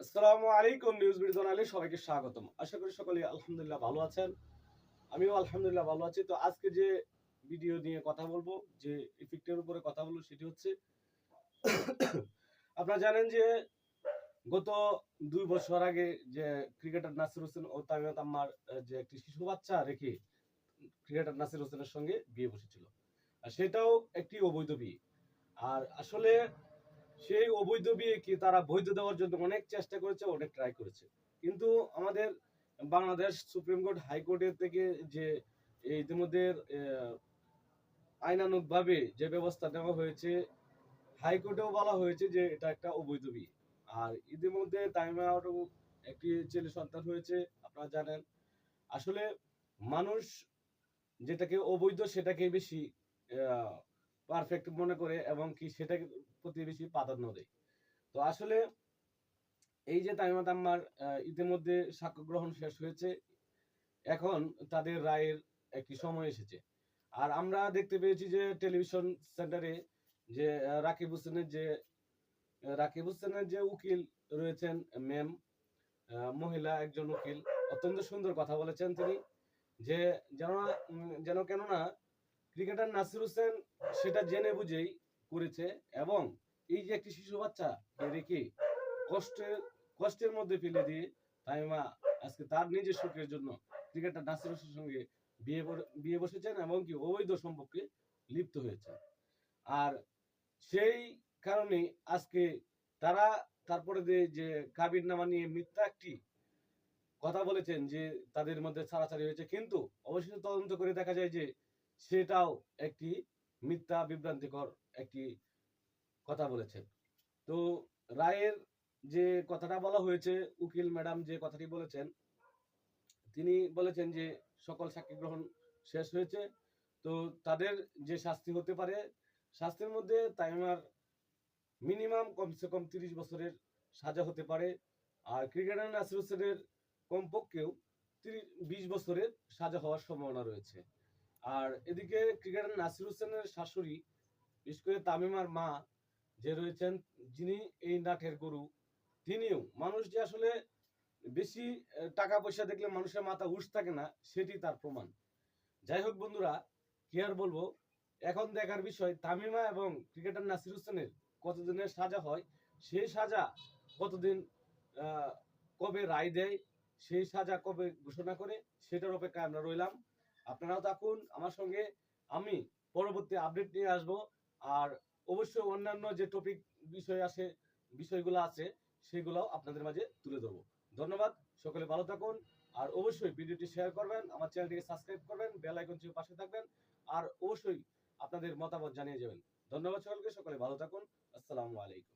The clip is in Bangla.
আসসালামু আলাইকুম নিউজ বিডি জানালে সবাইকে স্বাগতম। আশা করি সকলে আলহামদুলিল্লাহ ভালো আছেন। আমিও আলহামদুলিল্লাহ ভালো আছি। তো আজকে যে ভিডিও নিয়ে কথা বলব, যে ইফেক্টের উপরে কথা বলব সেটি হচ্ছে, আপনারা জানেন যে গত দুই বছর আগে যে ক্রিকেটার নাসির হোসেন ও তামিমা তাম্মার যে একটি শিশু বাচ্চা রেখে ক্রিকেটার নাসির হোসেনের সঙ্গে বিয়ে বসেছিল। আর সেটাও একটি অবৈধ বিয়ে। আর আসলে সেই অবৈধ বিয়েকে তারা বৈধ দেওয়ার জন্য অনেক চেষ্টা করেছে অনেক ট্রাই করেছে। কিন্তু আমাদের বাংলাদেশ সুপ্রিম কোর্ট হাইকোর্টের থেকে যে ইতিমধ্যে আহ, আইনানুগ ভাবে যে ব্যবস্থা নেওয়া হয়েছে হাইকোর্টেও বলা হয়েছে যে এটা একটা অবৈধ বিয়ে। আর ইতিমধ্যে তাইমারও একটি ছেলে সন্তান হয়েছে আপনারা জানেন। আসলে মানুষ যেটাকে অবৈধ সেটাকে বেশি পারফেক্ট মনে করে এবং কি সেটাকে প্রতি বেশি প্রাধান্য দেয়। তো আসলে এই যে তামিমা তাম্মার ইতিমধ্যে সাক্ষ্য গ্রহণ শেষ হয়েছে, এখন তাদের রায়ের একটি সময় এসেছে। আর আমরা দেখতে পেয়েছি যে টেলিভিশন সেন্টারে যে রাকিব হোসেনের যে রাকিব হোসেনের যে উকিল রয়েছেন ম্যাম মহিলা একজন উকিল, অত্যন্ত সুন্দর কথা বলেছেন তিনি যে, যেন যেন কেননা ক্রিকেটার নাসির হোসেন সেটা জেনে বুঝেই করেছে এবং এই যে একটি শিশু বাচ্চা রেখে কষ্টের কষ্টের মধ্যে ফেলে দিয়ে তাইমা আজকে তার নিজের সুখের জন্য ক্রিকেটার নাসির হোসেনের সঙ্গে বিয়ে বিয়ে বসেছেন এবং কি অবৈধ সম্পর্কে লিপ্ত হয়েছে। আর সেই কারণে আজকে তারা তারপরে যে কাবির নামা নিয়ে মিথ্যা একটি কথা বলেছেন যে তাদের মধ্যে ছাড়াছাড়ি হয়েছে, কিন্তু অবশেষে তদন্ত করে দেখা যায় যে সেটাও একটি মিথ্যা, বিভ্রান্তিকর একটি কথা বলেছেন তো রায়ের যে কথাটা বলা হয়েছে, উকিল ম্যাডাম যে কথাটি বলেছেন, তিনি বলেছেন যে সকল সাক্ষী গ্রহণ শেষ হয়েছে। তো তাদের যে শাস্তি হতে পারে, শাস্তির মধ্যে তাইমার মিনিমাম কমসে কম তিরিশ বছরের সাজা হতে পারে। আর ক্রিকেটার নাসির হোসেনের কমপক্ষেও তিরিশ, বিশ বছরের সাজা হওয়ার সম্ভাবনা রয়েছে। আর এদিকে ক্রিকেটার নাসির হোসেনের শাশুড়ি, বিশেষ করে তামিমার মা যে রয়েছেন, যিনি এই নাটের গরু, তিনিও মানুষ যে আসলে বেশি টাকা পয়সা দেখলে মানুষের মাথা হুশ থাকে না, সেটি তার প্রমাণ। যাই হোক বন্ধুরা, কি আর বলব? এখন দেখার বিষয়, তামিমা এবং ক্রিকেটার নাসির হোসেনের কতদিনের সাজা হয়, সেই সাজা কতদিন কবে রায় দেয়, সেই সাজা কবে ঘোষণা করে, সেটার অপেক্ষায় আমরা রইলাম। আপনারাও থাকুন, আমার সঙ্গে আমি পরবর্তী আপডেট নিয়ে আসব। আর অবশ্যই অন্যান্য যে টপিক বিষয় আছে, বিষয়গুলো আছে, সেগুলোও আপনাদের মাঝে তুলে ধরবো। ধন্যবাদ, সকলে ভালো থাকুন। আর অবশ্যই ভিডিওটি শেয়ার করবেন, আমার চ্যানেলটিকে সাবস্ক্রাইব করবেন বেল আইকন চিপে পাশে থাকবেন। আর অবশ্যই আপনাদের মতামত জানিয়ে যাবেন। ধন্যবাদ সকলকে, সকলে ভালো থাকুন। আসসালামু আলাইকুম।